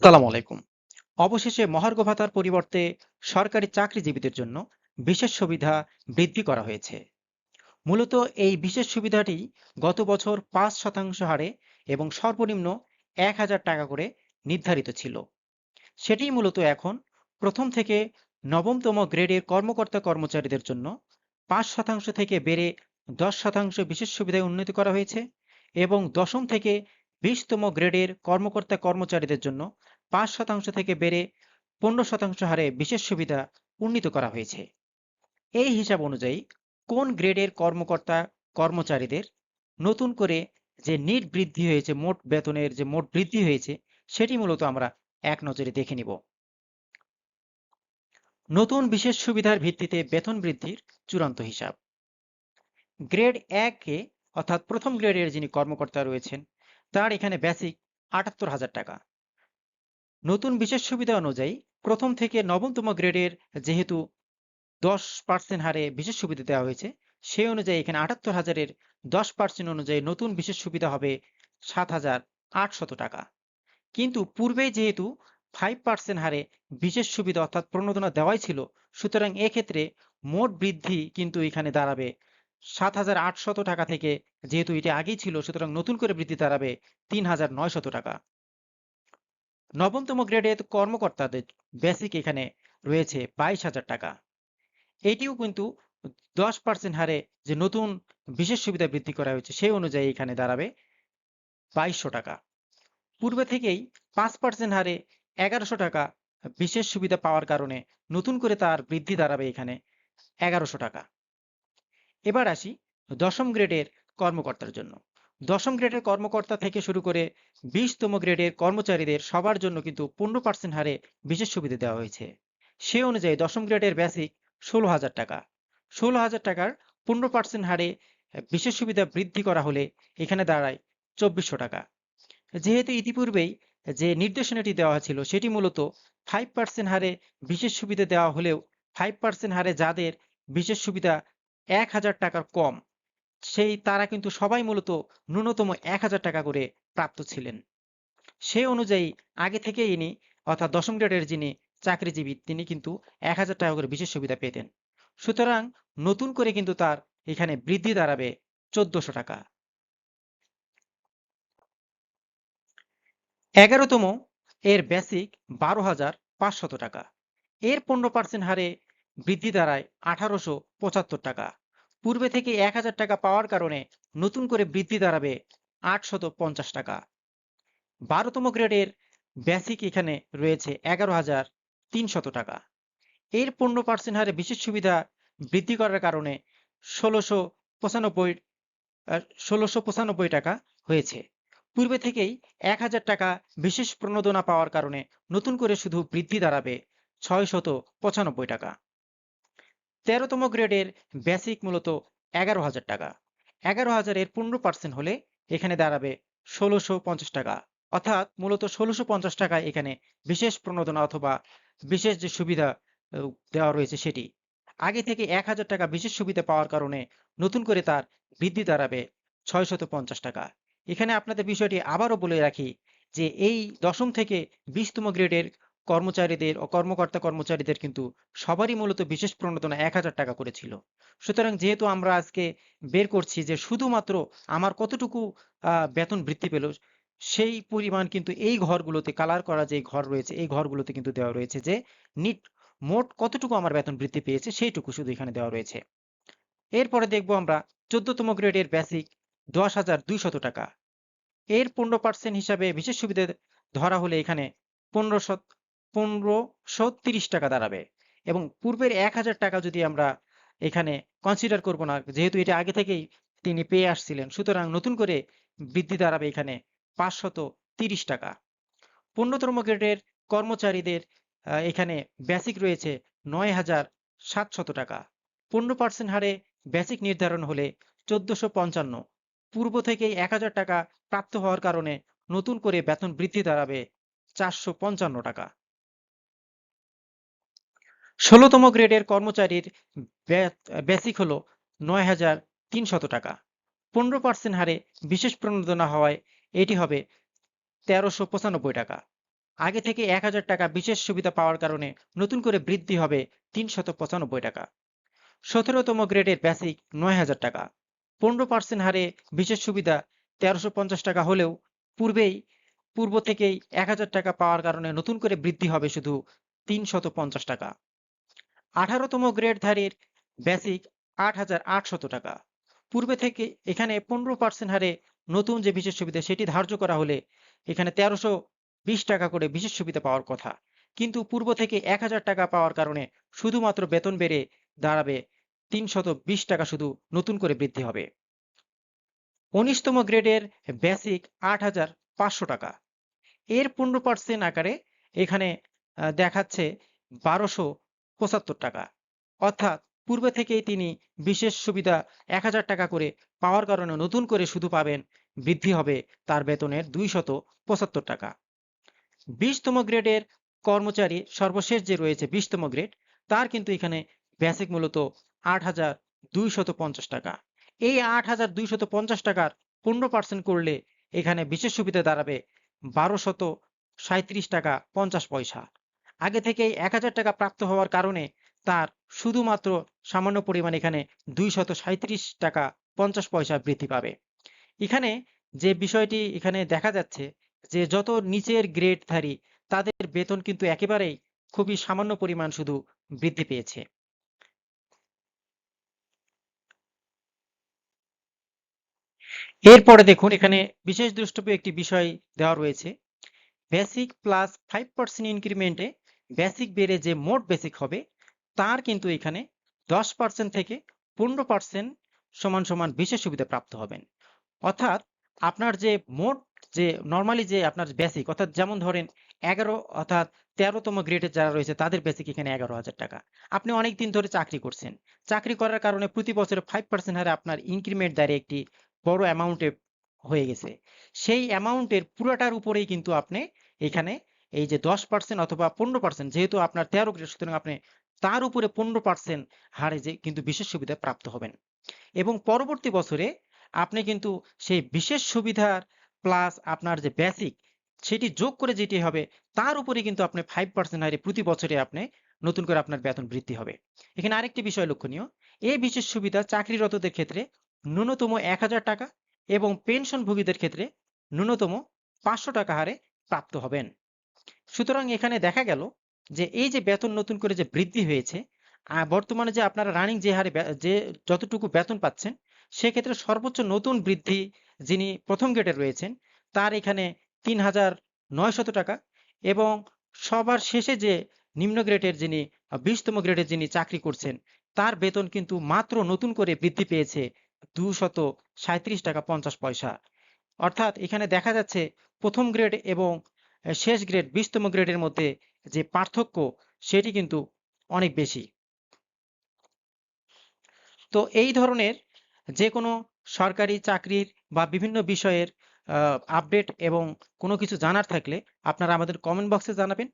আসসালামু আলাইকুম। অবশেষে মহার্ঘ ভাতার পরিবর্তে সরকারি চাকরিজীবীদের জন্য বিশেষ সুবিধা বৃদ্ধি করা হয়েছে। মূলত এই বিশেষ সুবিধাটি গত বছর পাঁচ শতাংশ হারে এবং সর্বনিম্ন এক হাজার টাকা করে নির্ধারিত ছিল। সেটি মূলত এখন প্রথম থেকে নবমতম গ্রেডের কর্মকর্তা কর্মচারীদের জন্য পাঁচ শতাংশ থেকে বেড়ে দশ শতাংশ বিশেষ সুবিধায় উন্নতি করা হয়েছে এবং দশম থেকে বিশতম গ্রেডের কর্মকর্তা কর্মচারীদের জন্য পাঁচ শতাংশ থেকে বেড়ে পনেরো শতাংশ হারে বিশেষ সুবিধা উন্নীত করা হয়েছে। এই হিসাব অনুযায়ী, কোন গ্রেডের কর্মকর্তা কর্মচারীদের নতুন করে যে নিট বৃদ্ধি হয়েছে, মোট বেতনের যে মোট বৃদ্ধি হয়েছে, সেটি মূলত আমরা এক নজরে দেখে নিব। নতুন বিশেষ সুবিধার ভিত্তিতে বেতন বৃদ্ধির চূড়ান্ত হিসাব। গ্রেড একে অর্থাৎ প্রথম গ্রেডের যিনি কর্মকর্তা রয়েছেন, তার এখানে বেসিক আটাত্তর হাজার টাকা। নতুন বিশেষ সুবিধা অনুযায়ী প্রথম থেকে নবমতম গ্রেডের যেহেতু দশ পার্সেন্ট হারে বিশেষ সুবিধা দেওয়া হয়েছে, সেই অনুযায়ী এখানে আটাত্তর হাজারের দশ পার্সেন্ট অনুযায়ী নতুন বিশেষ সুবিধা হবে সাত হাজার আটশত টাকা। কিন্তু পূর্বে যেহেতু ফাইভ পার্সেন্ট হারে বিশেষ সুবিধা অর্থাৎ প্রণোদনা দেওয়াই ছিল, সুতরাং এক্ষেত্রে মোট বৃদ্ধি কিন্তু এখানে দাঁড়াবে সাত হাজার আটশত টাকা থেকে, যেহেতু এটি আগেই ছিল, সুতরাং নতুন করে বৃদ্ধি দাঁড়াবে তিন হাজার নয়শত টাকা। নবমতম গ্রেডের কর্মকর্তাদের বেসিক এখানে রয়েছে বাইশ হাজার টাকা। এটিও কিন্তু দশ পার্সেন্ট হারে যে নতুন বিশেষ সুবিধা বৃদ্ধি করা হয়েছে, সেই অনুযায়ী এখানে দাঁড়াবে বাইশশো টাকা। পূর্বে থেকেই পাঁচ পার্সেন্ট হারে এগারোশো টাকা বিশেষ সুবিধা পাওয়ার কারণে নতুন করে তার বৃদ্ধি দাঁড়াবে এখানে এগারোশো টাকা। এবার আসি দশম গ্রেডের কর্মকর্তার জন্য। দশম গ্রেডের কর্মকর্তা থেকে শুরু করে বিশতম গ্রেডের কর্মচারীদের সবার জন্য কিন্তু পনেরো পার্সেন্ট হারে বিশেষ সুবিধা দেওয়া হয়েছে। সে অনুযায়ী দশম গ্রেডের বেসিক ষোলো হাজার টাকা। ষোলো হাজার টাকার পনেরো পার্সেন্ট হারে বিশেষ সুবিধা বৃদ্ধি করা হলে এখানে দাঁড়ায় চব্বিশশো টাকা। যেহেতু ইতিপূর্বেই যে নির্দেশনাটি দেওয়া ছিল সেটি মূলত ফাইভ পার্সেন্ট হারে বিশেষ সুবিধা দেওয়া হলেও ফাইভ পার্সেন্ট হারে যাদের বিশেষ সুবিধা এক হাজার টাকার কম সেই তারা কিন্তু সবাই মূলত ন্যূনতম এক হাজার টাকা করে প্রাপ্ত ছিলেন। সেই অনুযায়ী আগে থেকে ইনি, অর্থাৎ দশম গ্রেডের যিনি চাকরিজীবী, তিনি কিন্তু এক হাজার টাকা করে বিশেষ সুবিধা পেতেন। সুতরাং নতুন করে কিন্তু তার এখানে বৃদ্ধি দাঁড়াবে চোদ্দশো টাকা। এগারোতম, এর বেসিক বারো হাজার পাঁচশত টাকা। এর পনেরো পার্সেন্ট হারে বৃদ্ধি দাঁড়ায় আঠারোশো পঁচাত্তর টাকা। পূর্বে থেকে এক হাজার টাকা পাওয়ার কারণে নতুন করে বৃদ্ধি দাঁড়াবে আটশত পঞ্চাশ টাকা। বারোতম গ্রেডের বেসিক এখানে রয়েছে এগারো হাজার তিনশত টাকা। এর পনেরো পার্সেন্ট হারে বিশেষ সুবিধা বৃদ্ধি করার কারণে ষোলোশো পঁচানব্বই ষোলোশো পঁচানব্বই টাকা হয়েছে। পূর্বে থেকেই এক হাজার টাকা বিশেষ প্রণোদনা পাওয়ার কারণে নতুন করে শুধু বৃদ্ধি দাঁড়াবে ছয়শত পঁচানব্বই টাকা। তেরোতম গ্রেডের বেসিক মূলত এগারো হাজার টাকা। এগারো হাজারের পনেরো পার্সেন্ট হলে এখানে দাঁড়াবে ষোলোশো পঞ্চাশ টাকা। অর্থাৎ মূলত ষোলোশো পঞ্চাশ টাকায় এখানে বিশেষ প্রণোদনা অথবা বিশেষ যে সুবিধা দেওয়া রয়েছে সেটি। আগে থেকে এক হাজার টাকা বিশেষ সুবিধা পাওয়ার কারণে নতুন করে তার বৃদ্ধি দাঁড়াবে ছয়শত পঞ্চাশ টাকা। এখানে আপনাদের বিষয়টি আবারও বলে রাখি যে এই দশম থেকে বিশতম গ্রেডের কর্মচারীদের ও কর্মকর্তা কর্মচারীদের কিন্তু সবারই মূলত বিশেষ প্রণোদনা এক হাজার টাকা করেছিল সুতরাং যেহেতু আমরা আজকে বের করছি যে শুধুমাত্র আমার কতটুকু বেতন বৃদ্ধি পেল, সেই পরিমাণ কিন্তু এই ঘরগুলোতে কালার করা যে ঘর রয়েছে, এই ঘরগুলোতে কিন্তু দেওয়া রয়েছে যে নিট মোট কতটুকু আমার বেতন বৃদ্ধি পেয়েছে সেইটুকু শুধু এখানে দেওয়া রয়েছে। এরপরে দেখব আমরা চোদ্দতম গ্রেডের বেসিক দশ হাজার দুইশত টাকা। এর পনেরো পার্সেন্ট হিসাবে বিশেষ সুবিধা ধরা হলে এখানে পনেরোশো পনেরোশো তিরিশ টাকা দাঁড়াবে। এবং পূর্বের এক হাজার টাকা যদি আমরা এখানে কনসিডার করব না, যেহেতু এটা আগে থেকেই তিনি পেয়ে আসছিলেন, সুতরাং নতুন করে বৃদ্ধি দাঁড়াবে এখানে পাঁচশত তিরিশ টাকা। পূর্ণতম গ্রেডের কর্মচারীদের এখানে বেসিক রয়েছে নয় হাজার সাতশত টাকা। পনেরো পার্সেন্ট হারে বেসিক নির্ধারণ হলে চোদ্দশো পঞ্চান্ন। পূর্ব থেকেই এক হাজার টাকা প্রাপ্ত হওয়ার কারণে নতুন করে বেতন বৃদ্ধি দাঁড়াবে চারশো পঞ্চান্ন টাকা। ষোলোতম গ্রেডের কর্মচারীর বেসিক হলো নয় হাজার তিনশত টাকা। পনেরো পার্সেন্ট হারে বিশেষ প্রণোদনা হওয়ায় এটি হবে তেরোশো পঁচানব্বই টাকা। আগে থেকে এক হাজার টাকা বিশেষ সুবিধা পাওয়ার কারণে নতুন করে বৃদ্ধি হবে তিনশত পঁচানব্বই টাকা। সতেরোতম গ্রেডের বেসিক নয় হাজার টাকা। পনেরো পার্সেন্ট হারে বিশেষ সুবিধা তেরোশো পঞ্চাশ টাকা হলেও পূর্বেই, পূর্ব থেকেই এক হাজার টাকা পাওয়ার কারণে নতুন করে বৃদ্ধি হবে শুধু তিনশত পঞ্চাশ টাকা। আঠারোতম গ্রেডধারীর বেসিক আট হাজার আটশত টাকা। পূর্বে থেকে এখানে পনেরো পার্সেন্ট হারে নতুন যে বিশেষ সুবিধা সেটি ধার্য করা হলে এখানে তেরোশো বিশ টাকা করে বিশেষ সুবিধা পাওয়ার কথা। কিন্তু পূর্ব থেকে এক হাজার টাকা পাওয়ার কারণে শুধুমাত্র বেতন বেড়ে দাঁড়াবে তিনশত বিশ টাকা শুধু নতুন করে বৃদ্ধি হবে। উনিশতম গ্রেডের বেসিক আট হাজার পাঁচশো টাকা। এর পনেরো পার্সেন্ট আকারে এখানে দেখাচ্ছে বারোশো পঁচাত্তর টাকা। অর্থাৎ পূর্বে থেকেই তিনি বিশেষ সুবিধা এক হাজার টাকা করে পাওয়ার কারণে নতুন করে শুধু পাবেন, বৃদ্ধি হবে তার বেতনের দুইশত পঁচাত্তর টাকা। বিশতম গ্রেডের কর্মচারী সর্বশেষ যে রয়েছে বিশতম গ্রেড, তার কিন্তু এখানে বেসিক মূলত আট হাজার দুইশত পঞ্চাশ টাকা। এই আট হাজার দুইশত পঞ্চাশ টাকার পনেরো পার্সেন্ট করলে এখানে বিশেষ সুবিধা দাঁড়াবে বারোশত সাঁত্রিশ টাকা পঞ্চাশ পয়সা। আগে থেকেই এক হাজার টাকা প্রাপ্ত হওয়ার কারণে তার শুধুমাত্র সামান্য পরিমাণ এখানে দুইশত সাঁত্রিশ টাকা পঞ্চাশ পয়সা বৃদ্ধি পাবে। এখানে যে বিষয়টি এখানে দেখা যাচ্ছে যে যত নিচের গ্রেডধারী তাদের বেতন কিন্তু একেবারেই খুবই সামান্য পরিমাণ শুধু বৃদ্ধি পেয়েছে। এরপরে দেখুন এখানে বিশেষ দ্রষ্টব্য একটি বিষয় দেওয়া রয়েছে। বেসিক প্লাস ফাইভ পার্সেন্ট ইনক্রিমেন্টে বেসিক বেড়ে যে মোট বেসিক হবে, তার কিন্তু এখানে দশ পার্সেন্ট থেকে পনেরো পার্সেন্ট সমান সমান বিশেষ সুবিধা প্রাপ্ত হবেন। অর্থাৎ আপনার যে মোট যে নর্মালি যে আপনার বেসিক অর্থাৎ যেমন ধরেন এগারো, অর্থাৎ তেরোতম গ্রেডের যারা রয়েছে, তাদের বেসিক এখানে এগারো হাজার টাকা। আপনি অনেক দিন ধরে চাকরি করছেন। চাকরি করার কারণে প্রতি বছরে ফাইভ পার্সেন্ট হারে আপনার ইনক্রিমেন্ট দাঁড়িয়ে একটি বড় অ্যামাউন্টে হয়ে গেছে। সেই অ্যামাউন্টের পুরোটার উপরেই কিন্তু আপনি এখানে এই যে দশ পার্সেন্ট অথবা পনেরো পার্সেন্ট যেহেতু আপনার তেরো গ্রেড, সুতরাং আপনি তার উপরে পনেরো পার্সেন্ট হারে যে কিন্তু বিশেষ সুবিধা প্রাপ্ত হবেন। এবং পরবর্তী বছরে আপনি কিন্তু সেই বিশেষ সুবিধার প্লাস আপনার যে বেসিক সেটি যোগ করে যেটি হবে, তার উপরে কিন্তু আপনি ফাইভ পার্সেন্ট হারে প্রতি বছরে আপনি নতুন করে আপনার বেতন বৃদ্ধি হবে। এখানে আরেকটি বিষয় লক্ষণীয়, এই বিশেষ সুবিধা চাকরিরতদের ক্ষেত্রে ন্যূনতম এক হাজার টাকা এবং পেনশনভোগীদের ক্ষেত্রে ন্যূনতম পাঁচশো টাকা হারে প্রাপ্ত হবেন। সুতরাং এখানে দেখা গেল যে এই যে বেতন নতুন করে যে বৃদ্ধি হয়েছে বর্তমানে যে আপনারা রানিং যে হারে যে যতটুকু বেতন পাচ্ছেন, সেক্ষেত্রে সর্বোচ্চ নতুন বৃদ্ধি যিনি প্রথম গ্রেডে রয়েছেন, তার এখানে তিন হাজার নয়শত টাকা এবং সবার শেষে যে নিম্ন গ্রেডের যিনি বিশতম গ্রেডের যিনি চাকরি করছেন, তার বেতন কিন্তু মাত্র নতুন করে বৃদ্ধি পেয়েছে দুশত সাঁত্রিশ টাকা পঞ্চাশ পয়সা। অর্থাৎ এখানে দেখা যাচ্ছে প্রথম গ্রেড এবং শেষ গ্রেড বিশতম গ্রেডের মধ্যে যে পার্থক্য, সেটি কিন্তু অনেক বেশি। তো এই ধরনের যে কোনো সরকারি চাকরির বা বিভিন্ন বিষয়ের আপডেট এবং কোনো কিছু জানার থাকলে আপনারা আমাদের কমেন্ট বক্সে জানাবেন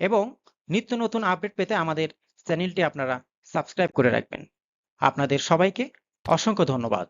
এবং নিত্য নতুন আপডেট পেতে আমাদের চ্যানেলটি আপনারা সাবস্ক্রাইব করে রাখবেন। আপনাদের সবাইকে অসংখ্য ধন্যবাদ।